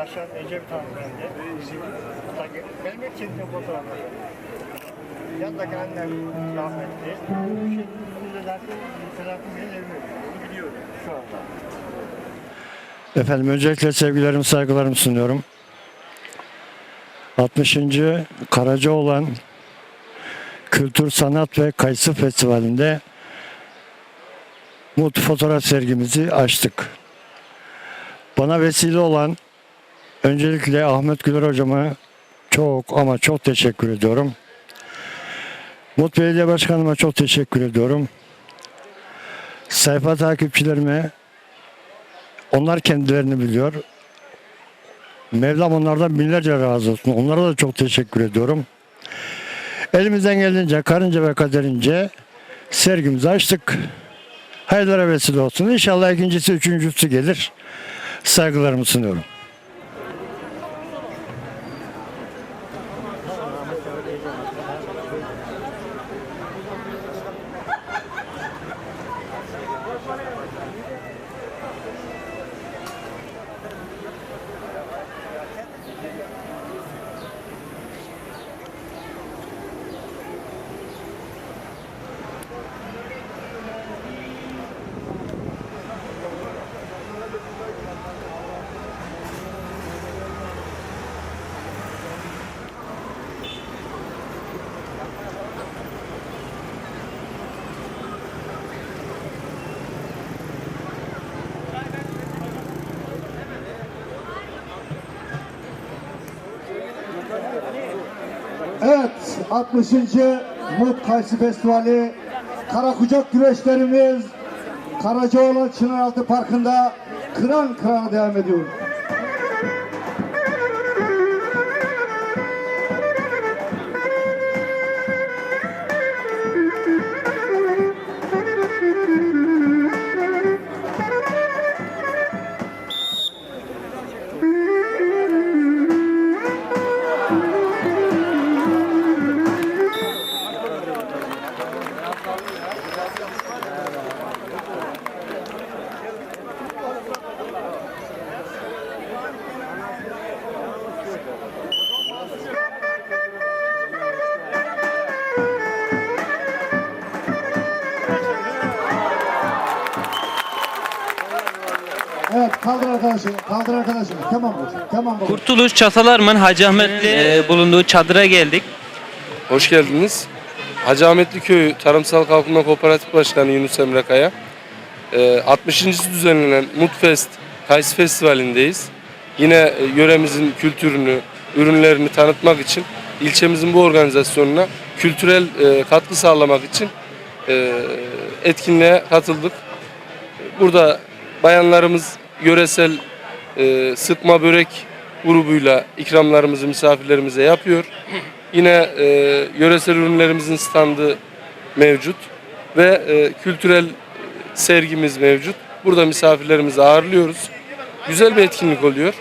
Raşan Ecevit hanımefendi. Benim hep çektiğim fotoğrafları. Yanındaki annem rahmetli. Şimdi de zaten Selahattin Bey'in evi. Biliyorum şu anda. Efendim öncelikle sevgilerimi saygılarımı sunuyorum. 60. Karacaoğlan Kültür Sanat ve Kayısı Festivali'nde Mut fotoğraf sergimizi açtık. Bana vesile olan öncelikle Ahmet Güler hocama çok ama çok teşekkür ediyorum. Mut Belediye Başkanıma çok teşekkür ediyorum. Sayfa takipçilerime onlar kendilerini biliyor. Mevlam onlardan binlerce razı olsun. Onlara da çok teşekkür ediyorum. Elimizden geldiğince, karınca ve kaderince sergimizi açtık. Hayırlara vesile olsun. İnşallah ikincisi, üçüncüsü gelir. Saygılarımı sunuyorum. Evet, 60. Mut Kayısı Festivali Karakucak güreşlerimiz Karacaoğlan Çınaraltı Parkı'nda kıran kırana devam ediyor. Kaldır arkadaşım, kaldır arkadaşım. Tamam babacığım, tamam babacığım. Kurtuluş Çatalarman Hacı Ahmetli e, bulunduğu çadıra geldik. Hoş geldiniz. Hacı Ahmetli Köyü Tarımsal Kalkınma Kooperatif Başkanı Yunus Emre Kaya. Ee, 60. düzenlenen Mutfest Kayısı Festivali'ndeyiz. Yine e, yöremizin kültürünü, ürünlerini tanıtmak için ilçemizin bu organizasyonuna kültürel e, katkı sağlamak için e, etkinliğe katıldık. Burada bayanlarımız yöresel e, sıkma börek grubuyla ikramlarımızı misafirlerimize yapıyor. Yine e, yöresel ürünlerimizin standı mevcut ve e, kültürel sergimiz mevcut. Burada misafirlerimizi ağırlıyoruz. Güzel bir etkinlik oluyor.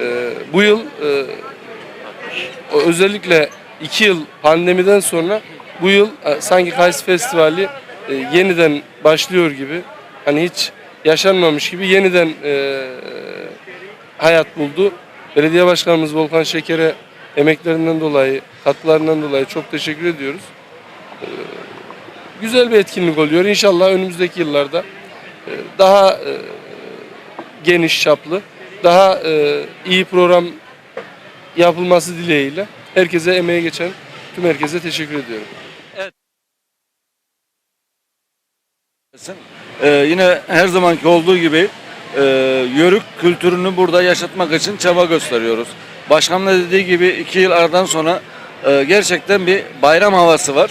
E, bu yıl e, özellikle iki yıl pandemiden sonra bu yıl e, sanki Kayısı Festivali e, yeniden başlıyor gibi. Hani hiç yaşanmamış gibi yeniden e, hayat buldu. Belediye Başkanımız Volkan Şeker'e emeklerinden dolayı, katkılarından dolayı çok teşekkür ediyoruz. E, güzel bir etkinlik oluyor. İnşallah önümüzdeki yıllarda e, daha e, geniş çaplı, daha e, iyi program yapılması dileğiyle herkese emeğe geçen tüm herkese teşekkür ediyorum. Ee, yine her zamanki olduğu gibi e, yörük kültürünü burada yaşatmak için çaba gösteriyoruz. Başkanın da dediği gibi iki yıl aradan sonra e, gerçekten bir bayram havası var.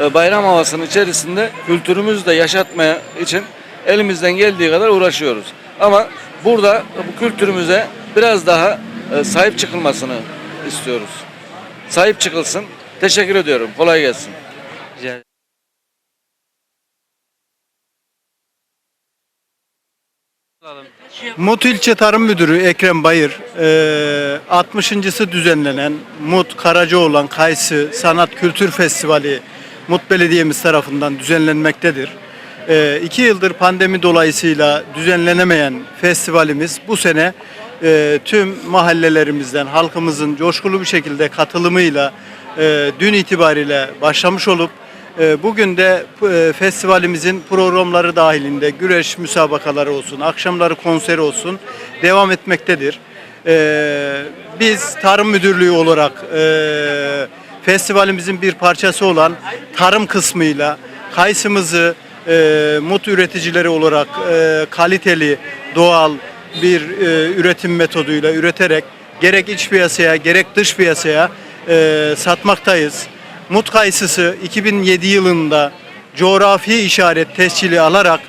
E, bayram havasının içerisinde kültürümüzü de yaşatmaya için elimizden geldiği kadar uğraşıyoruz. Ama burada bu kültürümüze biraz daha e, sahip çıkılmasını istiyoruz. Sahip çıkılsın. Teşekkür ediyorum. Kolay gelsin. Rica Mut İlçe Tarım Müdürü Ekrem Bayır, eee, 60.sı düzenlenen Mut Karacaoğlan Kayısı Sanat Kültür Festivali Mut Belediye'miz tarafından düzenlenmektedir. Eee iki yıldır pandemi dolayısıyla düzenlenemeyen festivalimiz bu sene e, tüm mahallelerimizden halkımızın coşkulu bir şekilde katılımıyla e, dün itibariyle başlamış olup e, bugün de e, festivalimizin programları dahilinde güreş müsabakaları olsun, akşamları konseri olsun devam etmektedir. E, biz Tarım Müdürlüğü olarak e, festivalimizin bir parçası olan tarım kısmıyla kayısımızı e, mut üreticileri olarak kaliteli, doğal bir üretim metoduyla üreterek gerek iç piyasaya gerek dış piyasaya satmaktayız. Mut kayısısı 2007 yılında coğrafi işaret tescili alarak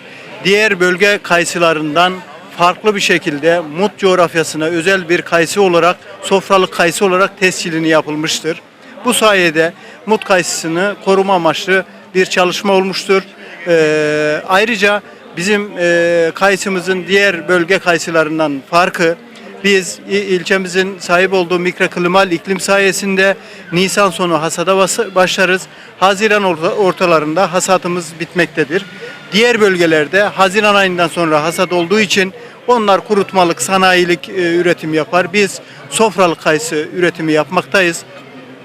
diğer bölge kayısılarından farklı bir şekilde Mut coğrafyasına özel bir kayısı olarak sofralık kayısı olarak tescilini yapılmıştır. Bu sayede Mut kayısısını koruma amaçlı bir çalışma olmuştur. Ee, ayrıca bizim e, kayısımızın diğer bölge kayısılarından farkı biz il- ilçemizin sahip olduğu mikroklimal iklim sayesinde Nisan sonu hasada başlarız. Haziran orta- ortalarında hasatımız bitmektedir. Diğer bölgelerde Haziran ayından sonra hasat olduğu için onlar kurutmalık, sanayilik e, üretim yapar. Biz sofralık kayısı üretimi yapmaktayız.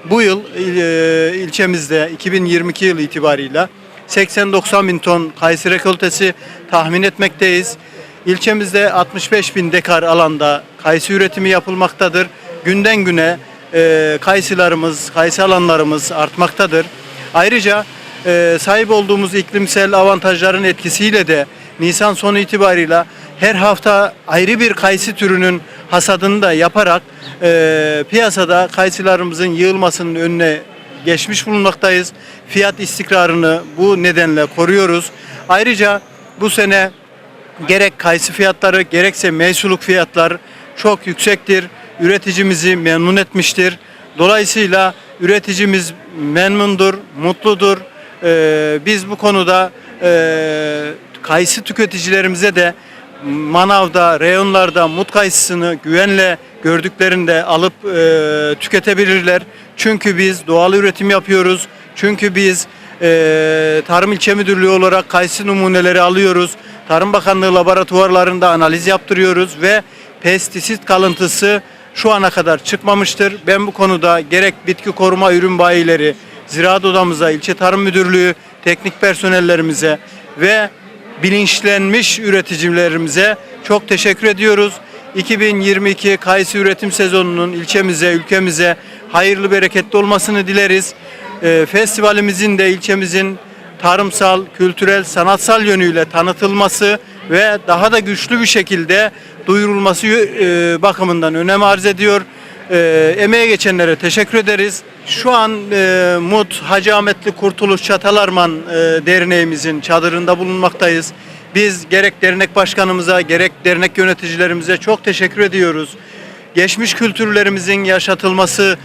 Bu yıl e, ilçemizde 2022 yıl itibarıyla 80-90 bin ton kayısı rekoltesi tahmin etmekteyiz. İlçemizde 65 bin dekar alanda kayısı üretimi yapılmaktadır. Günden güne e, kayısılarımız, kayısı alanlarımız artmaktadır. Ayrıca e, sahip olduğumuz iklimsel avantajların etkisiyle de Nisan sonu itibarıyla her hafta ayrı bir kayısı türünün hasadını da yaparak e, piyasada kayısılarımızın yığılmasının önüne geçmiş bulunmaktayız. Fiyat istikrarını bu nedenle koruyoruz. Ayrıca bu sene gerek kayısı fiyatları gerekse meysuluk fiyatlar çok yüksektir. Üreticimizi memnun etmiştir. Dolayısıyla üreticimiz memnundur, mutludur. Ee, biz bu konuda e, kayısı tüketicilerimize de manavda, reyonlarda mut kayısısını güvenle gördüklerinde alıp e, tüketebilirler. Çünkü biz doğal üretim yapıyoruz. Çünkü biz e, Tarım İlçe Müdürlüğü olarak kayısı numuneleri alıyoruz. Tarım Bakanlığı laboratuvarlarında analiz yaptırıyoruz ve pestisit kalıntısı şu ana kadar çıkmamıştır. Ben bu konuda gerek bitki koruma ürün bayileri, ziraat odamıza, ilçe tarım müdürlüğü, teknik personellerimize ve bilinçlenmiş üreticilerimize çok teşekkür ediyoruz. 2022 kayısı üretim sezonunun ilçemize, ülkemize hayırlı bereketli olmasını dileriz. Ee, festivalimizin de ilçemizin tarımsal, kültürel, sanatsal yönüyle tanıtılması ve daha da güçlü bir şekilde duyurulması e, bakımından önem arz ediyor. E, emeğe geçenlere teşekkür ederiz. Şu an e, MUT Hacı Ahmetli Kurtuluş Çatalarman e, Derneğimizin çadırında bulunmaktayız. Biz gerek dernek başkanımıza gerek dernek yöneticilerimize çok teşekkür ediyoruz. Geçmiş kültürlerimizin yaşatılması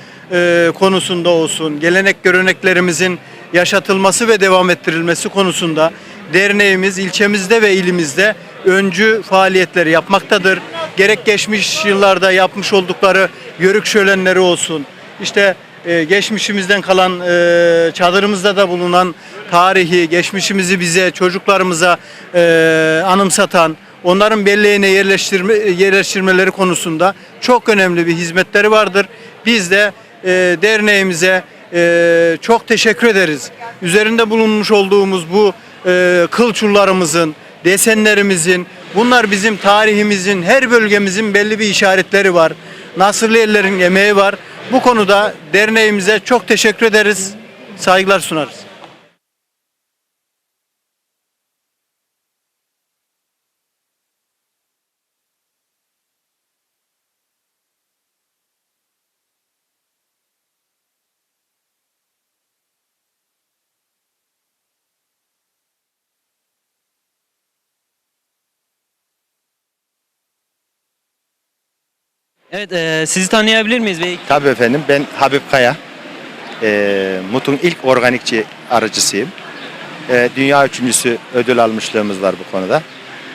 konusunda olsun, gelenek göreneklerimizin yaşatılması ve devam ettirilmesi konusunda derneğimiz ilçemizde ve ilimizde öncü faaliyetleri yapmaktadır. Gerek geçmiş yıllarda yapmış oldukları yörük şölenleri olsun, işte e, geçmişimizden kalan e, çadırımızda da bulunan tarihi, geçmişimizi bize, çocuklarımıza e, anımsatan, onların belleğine yerleştirme, yerleştirmeleri konusunda çok önemli bir hizmetleri vardır. Biz de e, derneğimize e, çok teşekkür ederiz. Üzerinde bulunmuş olduğumuz bu e, kılçullarımızın, desenlerimizin, bunlar bizim tarihimizin, her bölgemizin belli bir işaretleri var. Nasırlıyerlerin emeği var. Bu konuda derneğimize çok teşekkür ederiz. Saygılar sunarız. Evet, e, sizi tanıyabilir miyiz bey? Tabii efendim ben Habib Kaya. Ee, MUT'un ilk organikçi arıcısıyım. Ee, dünya üçüncüsü ödül almışlığımız var bu konuda.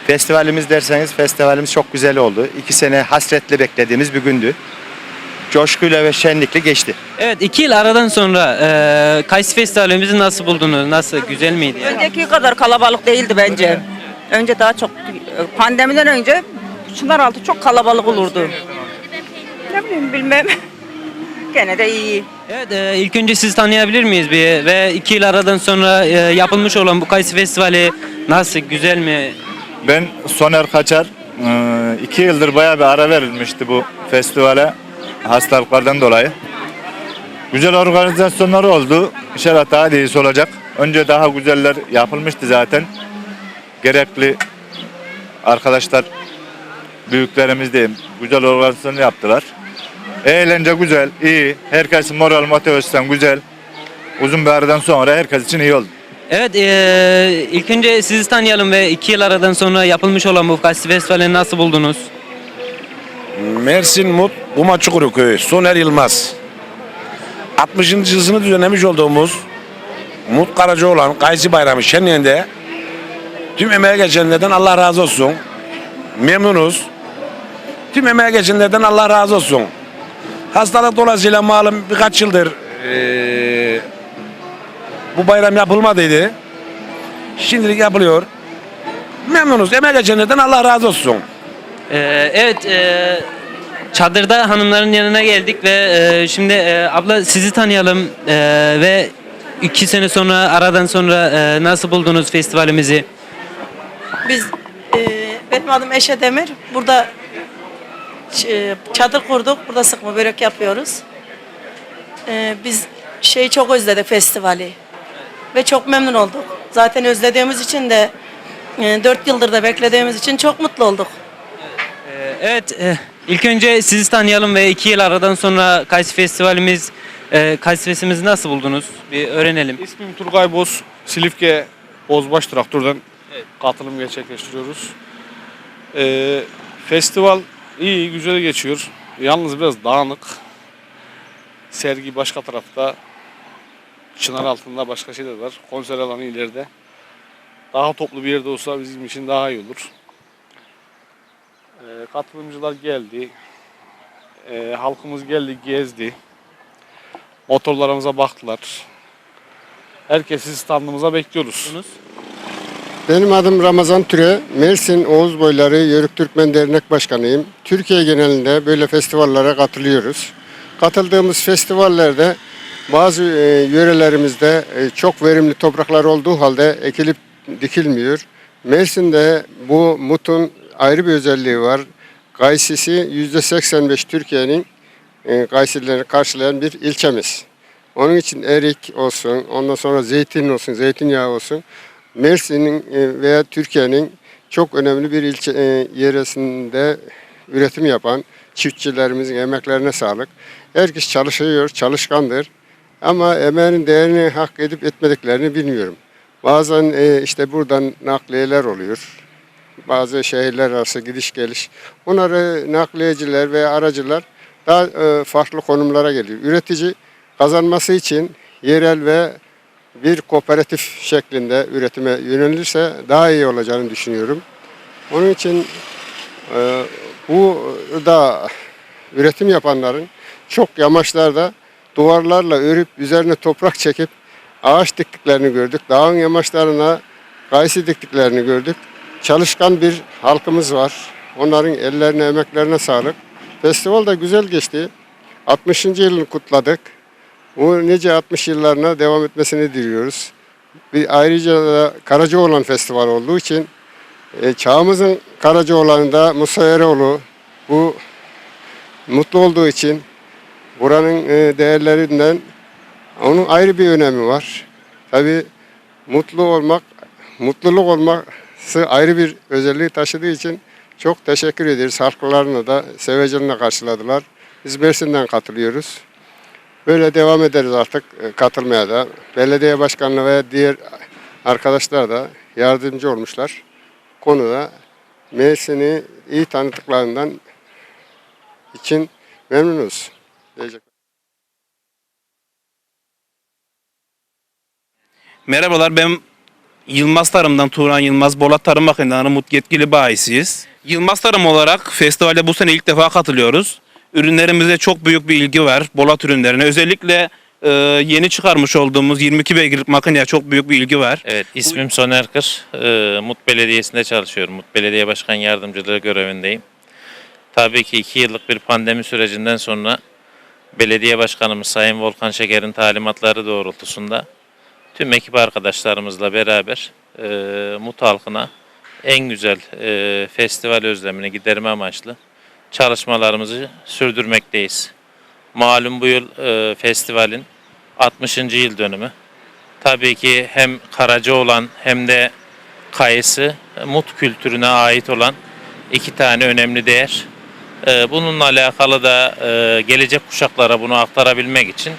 Festivalimiz derseniz festivalimiz çok güzel oldu. İki sene hasretle beklediğimiz bir gündü. Coşkuyla ve şenlikle geçti. Evet, iki yıl aradan sonra e, Kayısı Festivalimizi nasıl buldunuz? Nasıl, güzel miydi? Önceki kadar kalabalık değildi bence. Önce daha çok pandemiden önce Çınaraltı çok kalabalık olurdu. Ne bileyim bilmem. Gene de iyi. Evet e, ilk önce sizi tanıyabilir miyiz bir ve iki yıl aradan sonra e, yapılmış olan bu Kayısı Festivali nasıl güzel mi? Ben Soner Kaçar. Ee, iki yıldır bayağı bir ara verilmişti bu festivale hastalıklardan dolayı. Güzel organizasyonlar oldu. İnşallah daha da iyisi olacak. Önce daha güzeller yapılmıştı zaten. Gerekli arkadaşlar, büyüklerimiz diyeyim, güzel organizasyon yaptılar. Eğlence güzel, iyi. Herkesin moral motivasyon güzel. Uzun bir aradan sonra herkes için iyi oldu. Evet e, ilk önce sizi tanıyalım ve iki yıl aradan sonra yapılmış olan bu Kayısı Festivali'ni nasıl buldunuz? Mersin Mut Bumaçukuru Köyü Soner Yılmaz 60. yılını düzenlemiş olduğumuz Mut Karacaoğlan Kayısı Bayramı şenliğinde tüm emeğe geçenlerden Allah razı olsun. Memnunuz. Tüm emeğe geçenlerden Allah razı olsun. Hastalık dolayısıyla malum birkaç yıldır eee, bu bayram yapılmadıydı. Şimdilik yapılıyor. Memnunuz. Emeğe geçenlerden Allah razı olsun. E, evet e, çadırda hanımların yanına geldik ve e, şimdi e, abla sizi tanıyalım e, ve iki sene sonra aradan sonra e, nasıl buldunuz festivalimizi? Biz e, benim adım Eşe Demir. Burada e, çadır kurduk. Burada sıkma börek yapıyoruz. E, biz şeyi çok özledik festivali. Ve çok memnun olduk. Zaten özlediğimiz için de e, 4 yıldır da beklediğimiz için çok mutlu olduk. E, evet e, ilk önce sizi tanıyalım ve iki yıl aradan sonra Kayısı Festivalimiz e, Kayısı Festivalimizi nasıl buldunuz? Bir öğrenelim. İsmim Turgay Boz. Silifke Bozbaş Traktör'den katılım gerçekleştiriyoruz. Ee, festival iyi, güzel geçiyor. Yalnız biraz dağınık. Sergi başka tarafta. Çınar altında başka şeyler var. Konser alanı ileride. Daha toplu bir yerde olsa bizim için daha iyi olur. Ee, katılımcılar geldi. Ee, halkımız geldi, gezdi. Motorlarımıza baktılar. Herkesi standımıza bekliyoruz. Benim adım Ramazan Türe. Mersin Oğuz Boyları Yörük Türkmen Dernek Başkanıyım. Türkiye genelinde böyle festivallere katılıyoruz. Katıldığımız festivallerde bazı e, yörelerimizde e, çok verimli topraklar olduğu halde ekilip dikilmiyor. Mersin'de bu mutun ayrı bir özelliği var. Gaysisi %85 Türkiye'nin e, gaysilerini karşılayan bir ilçemiz. Onun için erik olsun, ondan sonra zeytin olsun, zeytinyağı olsun. Mersin'in e, veya Türkiye'nin çok önemli bir ilçe e, yeresinde üretim yapan çiftçilerimizin emeklerine sağlık. Herkes çalışıyor, çalışkandır. Ama emeğinin değerini hak edip etmediklerini bilmiyorum. Bazen e, işte buradan nakliyeler oluyor. Bazı şehirler arası gidiş geliş. Onları nakliyeciler veya aracılar daha farklı konumlara geliyor. Üretici kazanması için yerel ve bir kooperatif şeklinde üretime yönelirse daha iyi olacağını düşünüyorum. Onun için e, bu da üretim yapanların çok yamaçlarda duvarlarla örüp üzerine toprak çekip ağaç diktiklerini gördük. Dağın yamaçlarına kayısı diktiklerini gördük. Çalışkan bir halkımız var. Onların ellerine, emeklerine sağlık. Festival da güzel geçti. 60. yılını kutladık. Bu nice 60 yıllarına devam etmesini diliyoruz. Bir ayrıca da Karacaoğlan Festival olduğu için e, çağımızın Karacaoğlan'ında Musa Eroğlu bu mutlu olduğu için buranın e, değerlerinden onun ayrı bir önemi var. Tabi mutlu olmak, mutluluk olması ayrı bir özelliği taşıdığı için çok teşekkür ederiz. Halklarına da sevecenle karşıladılar. Biz Mersin'den katılıyoruz. Böyle devam ederiz artık e, katılmaya da. Belediye başkanlığı ve diğer arkadaşlar da yardımcı olmuşlar. Konuda Mersin'i iyi tanıdıklarından için memnunuz. Diyecek. Merhabalar ben Yılmaz Tarım'dan Turan Yılmaz, Bolat Tarım Makineleri Mut yetkili bayisiyiz. Yılmaz Tarım olarak festivalde bu sene ilk defa katılıyoruz. Ürünlerimize çok büyük bir ilgi var, Bolat ürünlerine. Özellikle e, yeni çıkarmış olduğumuz 22 beygirlik makineye çok büyük bir ilgi var. Evet, ismim Soner Kır. Ee, Mut Belediyesi'nde çalışıyorum. Mut Belediye Başkan Yardımcılığı görevindeyim. Tabii ki iki yıllık bir pandemi sürecinden sonra belediye başkanımız Sayın Volkan Şeker'in talimatları doğrultusunda tüm ekip arkadaşlarımızla beraber e, Mut halkına en güzel e, festival özlemini giderme amaçlı çalışmalarımızı sürdürmekteyiz. Malum bu yıl e, festivalin 60. yıl dönümü. Tabii ki hem Karaca olan hem de Kayısı Mut kültürüne ait olan iki tane önemli değer. Ee, Bununla alakalı da e, gelecek kuşaklara bunu aktarabilmek için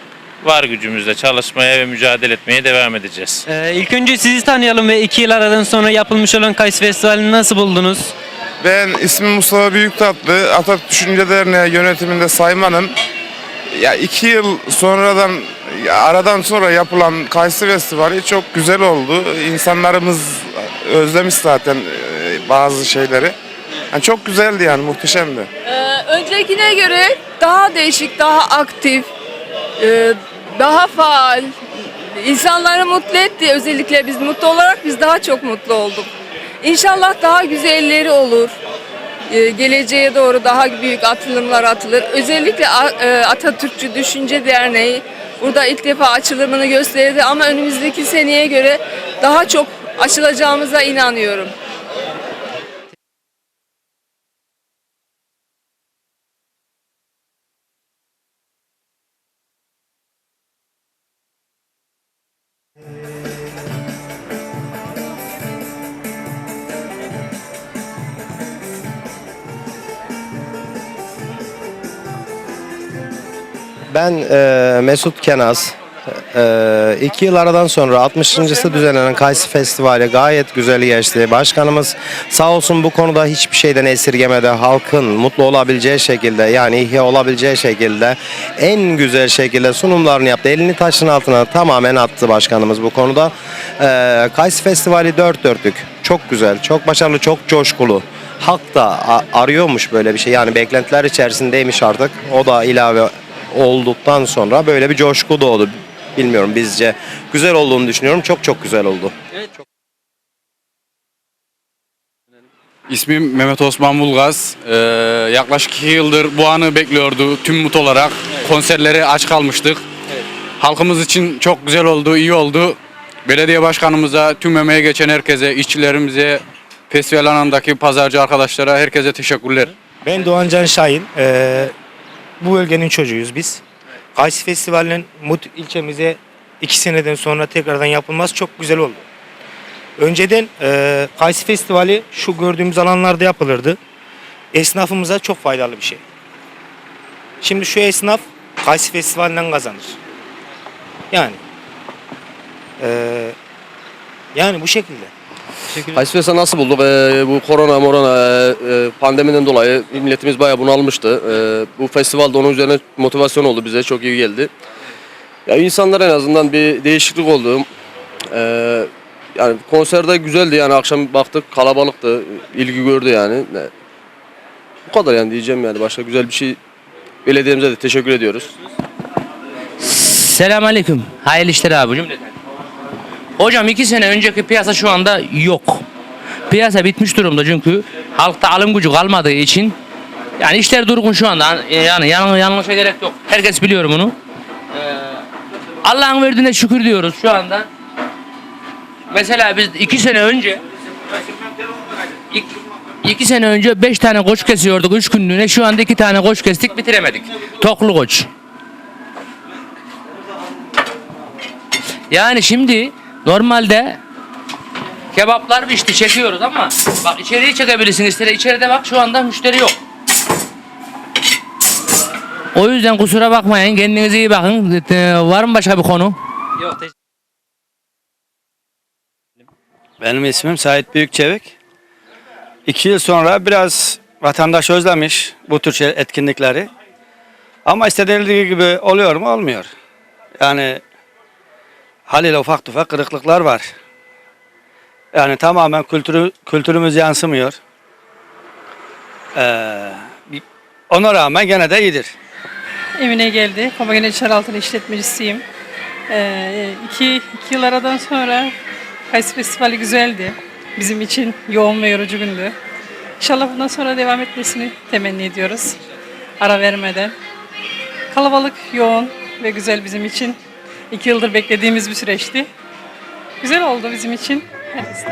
var gücümüzle çalışmaya ve mücadele etmeye devam edeceğiz. Ee, ilk önce sizi tanıyalım ve iki yıl aradan sonra yapılmış olan Kayısı Festivali'ni nasıl buldunuz? Ben ismim Mustafa Büyüktatlı. Atatürk Düşünce Derneği yönetiminde saymanım. Ya iki yıl sonradan ya aradan sonra yapılan Kayısı Festivali çok güzel oldu. İnsanlarımız özlemiş zaten e, bazı şeyleri. Yani çok güzeldi yani muhteşemdi. Ee, öncekine göre daha değişik, daha aktif, e, daha faal. İnsanları mutlu etti. Özellikle biz mutlu olarak biz daha çok mutlu olduk. İnşallah daha güzelleri olur. Ee, geleceğe doğru daha büyük atılımlar atılır. Özellikle e, Atatürkçü Düşünce Derneği burada ilk defa açılımını gösterdi ama önümüzdeki seneye göre daha çok açılacağımıza inanıyorum. Ben e, Mesut Kenaz. E, iki yıl aradan sonra 60.sı düzenlenen Kayısı Festivali gayet güzel geçti. Başkanımız sağ olsun bu konuda hiçbir şeyden esirgemedi. Halkın mutlu olabileceği şekilde yani ihya olabileceği şekilde en güzel şekilde sunumlarını yaptı. Elini taşın altına tamamen attı başkanımız bu konuda. E, Kayısı Festivali dört dörtlük. Çok güzel, çok başarılı, çok coşkulu. Halk da arıyormuş böyle bir şey. Yani beklentiler içerisindeymiş artık. O da ilave olduktan sonra böyle bir coşku doğdu. Bilmiyorum bizce güzel olduğunu düşünüyorum. Çok çok güzel oldu. İsmim Mehmet Osman Bulgaz. Ee, yaklaşık iki yıldır bu anı bekliyordu tüm mut olarak. Konserleri aç kalmıştık. Halkımız için çok güzel oldu, iyi oldu. Belediye başkanımıza, tüm emeğe geçen herkese, işçilerimize, festival alanındaki pazarcı arkadaşlara herkese teşekkürler. Ben Doğan Can Şahin. Ee, bu bölgenin çocuğuyuz biz. Kayısı Festivali'nin Mut ilçemize iki seneden sonra tekrardan yapılması çok güzel oldu. Önceden e, Kayısı Festivali şu gördüğümüz alanlarda yapılırdı. Esnafımıza çok faydalı bir şey. Şimdi şu esnaf Kayısı Festivali'nden kazanır. Yani e, yani bu şekilde. Kayısı Festivali nasıl bulduk? Ee, bu korona morona e, pandemiden dolayı milletimiz bayağı bunalmıştı. Ee, bu festival de onun üzerine motivasyon oldu bize. Çok iyi geldi. Ya insanlar en azından bir değişiklik oldu. Ee, yani konserde güzeldi yani akşam baktık kalabalıktı. ilgi gördü yani. Bu kadar yani diyeceğim yani. Başka güzel bir şey belediyemize de teşekkür ediyoruz. Selamun Aleyküm. Hayırlı işler abi cümleten. Hocam iki sene önceki piyasa şu anda yok. Piyasa bitmiş durumda çünkü halkta alım gücü kalmadığı için yani işler durgun şu anda. Yani yan, yanlışa gerek yok. Herkes biliyor bunu. Ee, Allah'ın verdiğine şükür diyoruz şu anda. Mesela biz iki sene önce iki, iki sene önce beş tane koç kesiyorduk üç günlüğüne. Şu anda iki tane koç kestik bitiremedik. Toklu koç. Yani şimdi normalde kebaplar pişti çekiyoruz ama bak içeriği çekebilirsin ister içeride bak şu anda müşteri yok. O yüzden kusura bakmayın kendinize iyi bakın. Ee, Var mı başka bir konu? Yok. Benim ismim Sait Büyükçevik. İki yıl sonra biraz vatandaş özlemiş bu tür şey- etkinlikleri. Ama istediği gibi oluyor mu? Olmuyor. Yani haliyle ufak tefek kırıklıklar var. Yani tamamen kültürü, kültürümüz yansımıyor. Ee, ona rağmen gene de iyidir. Emine geldi. Komagene Çaraltı'nın işletmecisiyim. Ee, iki, iki yıl aradan sonra Kayısı Festivali güzeldi. Bizim için yoğun ve yorucu gündü. İnşallah bundan sonra devam etmesini temenni ediyoruz. Ara vermeden. Kalabalık, yoğun ve güzel bizim için. İki yıldır beklediğimiz bir süreçti. Güzel oldu bizim için. Evet.